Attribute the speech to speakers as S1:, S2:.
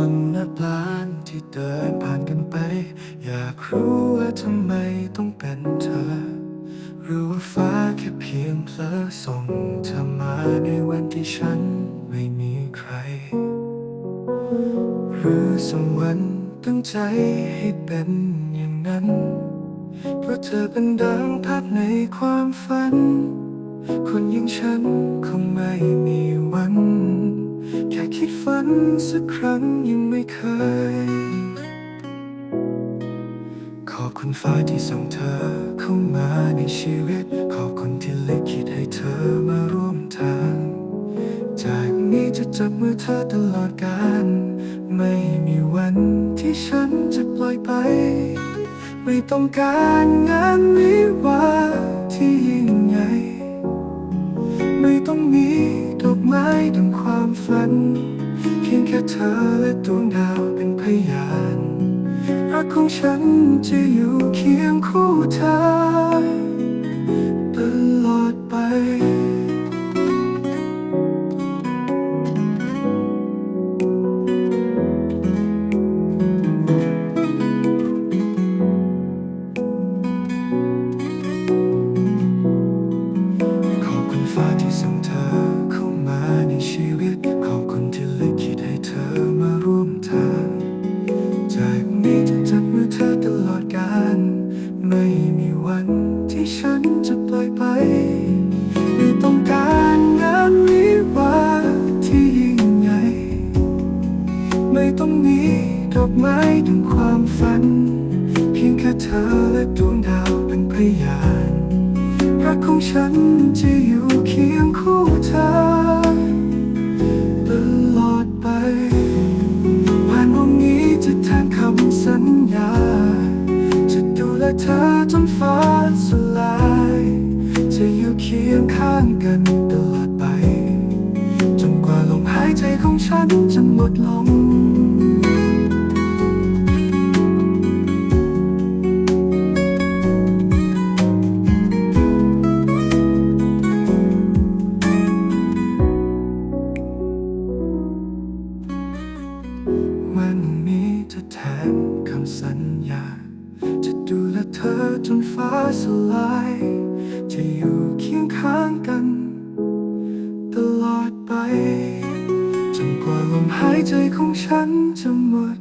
S1: คนนับล้านที่เดินผ่านกันไป อยากรู้ว่าทำไมต้องเป็นเธอรู้ว่าฟ้าแค่เพียงเพลอส่งเธอมาในวันที่ฉันไม่มีใคร หรือสวรรค์ตั้งใจให้เป็นอย่างนั้น เพราะเธอเป็นดังภาพในความฝัน คนอย่างฉันคง สักครั้งยังไม่เคย ขอบคุณฟ้าที่ส่งเธอเข้ามาในชีวิต ขอบคุณที่เลิขิตให้เธอมาร่วมทาง จากนี้จะจับมือเธอตลอดกาลไม่มีวันที่ฉันจะปล่อยไป ไม่ต้องการงานวิวาที่ยิ่งใหญ่ ไม่ต้องมีดอกไม้ดังความฝัน ค่เธอและดวงดาวเป็นพยานรักของฉันจะอยู่เคียงคู่เธอ ไม่มีวันที่ฉันจะปล่อยไป ไม่ต้องการงานวิวาที่ยิ่งใหญ่ ไม่ต้องมีดอกไม้ดังความฝัน เพียงแค่เธอและดวงดาวเป็นพยานรักของฉันจะอยู่ คียงข้างกันตลอดไป จนกว่าลมหายใจของฉันจะหมดลงวันนี้จะแทนคำสัญญา จะดูแลเธอจนฟ้าสลาย จะอยู่เคียงข้างกัน ตลอดไปจนกว่าลมหายใจของฉันจะหมด